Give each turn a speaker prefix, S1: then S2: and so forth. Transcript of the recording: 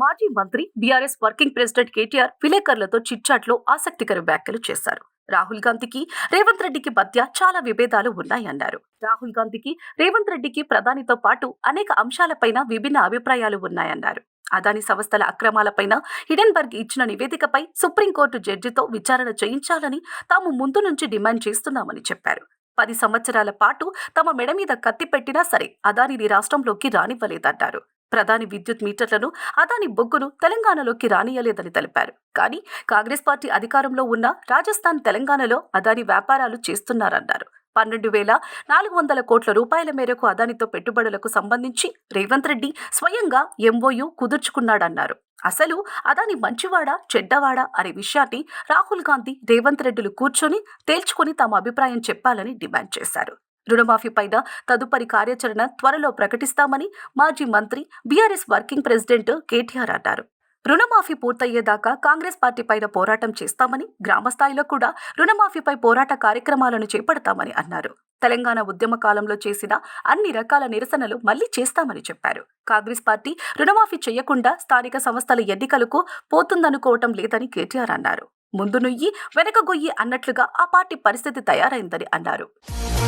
S1: మాజీ మంత్రి BRS working president KTR విలేకరులతో చిట్చాట్లో ఆసక్తికర వ్యాఖ్యలు చేశారు. రాహుల్ గాంధీకి రేవంత్ రెడ్డికి మధ్య చాలా విభేదాలు ఉన్నాయన్నారు. రాహుల్ గాంధీకి రేవంత్ రెడ్డికి ప్రధానితో పాటు అనేక అంశాలపైన విభిన్న అభిప్రాయాలు ఉన్నాయన్నారు. అదాని సంస్థల అక్రమాలపైన హిడెన్బర్గ్ ఇచ్చిన నివేదికపై సుప్రీంకోర్టు జడ్జితో విచారణ చేయించాలని తాము ముందు నుంచి డిమాండ్ చేస్తున్నామని చెప్పారు. పది సంవత్సరాల పాటు తమ మెడ మీద కత్తి పెట్టినా సరే అదానిని రాష్ట్రంలోకి రానివ్వలేదన్నారు. ప్రధాని విద్యుత్ మీటర్లను అదాని బొగ్గును తెలంగాణలోకి రానియలేదని తెలిపారు. కానీ కాంగ్రెస్ పార్టీ అధికారంలో ఉన్న రాజస్థాన్ తెలంగాణలో అదాని వ్యాపారాలు చేస్తున్నారన్నారు. పన్నెండు వేల నాలుగు వందల కోట్ల రూపాయల మేరకు అదానితో పెట్టుబడులకు సంబంధించి రేవంత్ రెడ్డి స్వయంగా ఎంఓయు కుదుర్చుకున్నాడన్నారు. అసలు అదాని మంచివాడా చెడ్డవాడా అనే విషయాన్ని రాహుల్ గాంధీ రేవంత్ రెడ్డిలు కూర్చొని తేల్చుకొని తమ అభిప్రాయం చెప్పాలని డిమాండ్ చేశారు. రుణమాఫీ పైన తదుపరి కార్యాచరణ త్వరలో ప్రకటిస్తామని మాజీ మంత్రి బీఆర్ఎస్ వర్కింగ్ ప్రెసిడెంట్ కేటీఆర్ అన్నారు. రుణమాఫీ పూర్తయ్యేదాకా కాంగ్రెస్ పార్టీ పైన పోరాటం చేస్తామని గ్రామస్థాయిలో కూడా రుణమాఫీపై పోరాట కార్యక్రమాలను చేపడతామని అన్నారు. తెలంగాణ ఉద్యమ కాలంలో చేసిన అన్ని రకాల నిరసనలు మళ్ళీ చేస్తామని చెప్పారు. కాంగ్రెస్ పార్టీ రుణమాఫీ చేయకుండా స్థానిక సంస్థల ఎన్నికలకు పోతుందనుకోవటం లేదని కేటీఆర్ అన్నారు. ముందు నుయ్యి వెనక గొయ్యి అన్నట్లుగా ఆ పార్టీ పరిస్థితి తయారైందని అన్నారు.